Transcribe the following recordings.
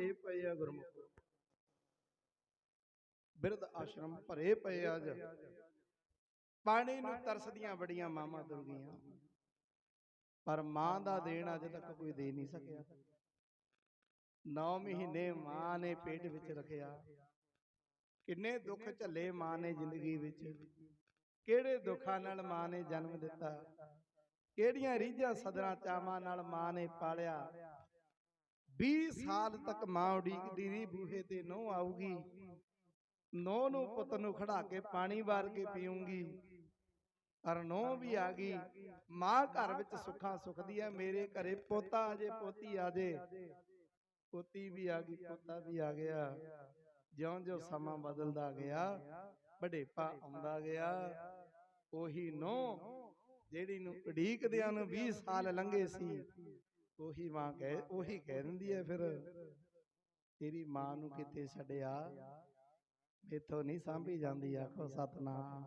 ਭਰੇ ਪਏ ਆ ਗੁਰਮੁਖੋ। ਬਿਰਧ ਆਸ਼ਰਮ ਭਰੇ ਪਏ ਆ ਅੱਜ। ਪਾਣੀ ਨੂੰ ਤਰਸਦੀਆਂ ਬੜੀਆਂ ਮਾਵਾਂ ਤੁਰ ਪਰ ਮਾਂ ਦਾ ਦੇਣ ਅਜੇ ਤੱਕ ਕੋਈ ਦੇ ਨਹੀਂ ਸਕਿਆ। 9 ਮਹੀਨੇ ਮਾਂ ਨੇ ਪੇਟ ਵਿੱਚ ਰੱਖਿਆ। ਕਿੰਨੇ ਦੁੱਖ ਝੱਲੇ ਮਾਂ ਨੇ ਜ਼ਿੰਦਗੀ ਵਿੱਚ। ਕਿਹੜੇ ਦੁੱਖਾਂ ਨਾਲ ਮਾਂ ਨੇ ਜਨਮ ਦਿੱਤਾ। ਕਿਹੜੀਆਂ ਰੀਝਾਂ ਸਦਰਾਂ ਚਾਵਾਂ ਨਾਲ ਮਾਂ ਨੇ ਪਾਲਿਆ। 20 ਸਾਲ ਤੱਕ ਮਾਂ ਉਡੀਕਦੀ ਰਹੀ, ਬੂਹੇ ਤੇ ਨੋ ਆਊਗੀ। ਨੋ ਨੂੰ ਪੁੱਤ ਨੂੰ ਖੜਾ ਕੇ ਪਾਣੀ ਵਾਰ ਕੇ ਪੀਉਂਗੀ ਪਰ ਨੋ ਵੀ ਆ ਗਈ। ਮਾਂ ਘਰ ਵਿੱਚ ਸੁੱਖਾਂ ਸੁਖਦੀ ਹੈ ਮੇਰੇ ਘਰੇ ਪੋਤਾ ਆ ਪੋਤੀ ਆ ਜੇ। ਪੋਤੀ ਵੀ ਆ ਗਈ, ਪੋਤਾ ਵੀ ਆ ਗਿਆ। ਜਿਉਂ-ਜਿਉਂ ਸਮਾਂ ਬਦਲਦਾ ਗਿਆ, ਵਡੇਪਾ ਆਉਂਦਾ ਗਿਆ। ਉਹੀ ਨੋ ਜਿਹੜੀ ਨੂੰ ਉਡੀਕਦਿਆਂ ਨੂੰ 20 ਸਾਲ ਲੰਘੇ ਸੀ। ਉਹੀ ਮਾਂ ਕਹੇ ਉਹੀ ਕਹਿ ਦਿੰਦੀ ਹੈ ਫਿਰ। ਤੇਰੀ ਮਾਂ ਨੂੰ ਕਿੱਥੇ ਛੱਡਿਆ ਮੇਥੋਂ ਨਹੀਂ ਸਾਂਭੀ ਜਾਂਦੀ ਆਖੋ ਸਤਨਾਮ।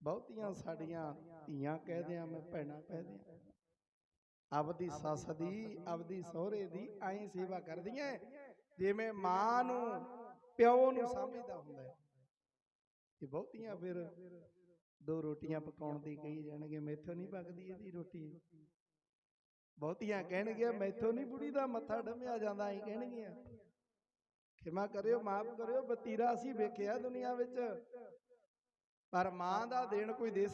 ਬਹੁਤੀਆਂ ਸਾਡੀਆਂ ਧੀਆਂ ਕਹਦੇ ਆ ਮੈਂ ਭੈਣਾਂ ਕਹਦੇ ਆ ਆਪਦੀ ਸੱਸ ਦੀ ਆਪਦੀ ਸਹੁਰੇ ਦੀ ਐਂ ਸੇਵਾ ਕਰਦੀਆਂ। ਜਿਵੇਂ ਮਾਂ ਨੂੰ ਪਿਓ ਨੂੰ ਸਾਂਭੀਦਾ ਹੁੰਦਾ ਹੈ। ਇਹ ਬਹੁਤੀਆਂ ਫਿਰ ਦੋ ਰੋਟੀਆਂ ਪਕਾਉਣ ਦੀ ਕਹੀ ਜਾਣਗੇ ਮੈਥੋਂ ਨਹੀਂ ਪੱਕਦੀ ਇਹਦੀ ਰੋਟੀ। ਬਹੁਤੀਆਂ ਕਹਿਣਗੀਆਂ ਮੈਥੋਂ ਨਹੀਂ ਬੁੜੀ ਦਾ ਮੱਥਾ ਡੰਮਿਆ ਜਾਂਦਾ ਐਂ ਕਹਿਣਗੀਆਂ। ਖਿਮਾ ਕਰਿਓ ਮਾਫ ਕਰਿਓ ਬਤੀਰਾ ਅਸੀਂ ਵੇਖਿਆ ਦੁਨੀਆ ਵਿੱਚ। ਪਰ ਮਾਂ ਦਾ ਦੇਣ ਕੋਈ ਦੇ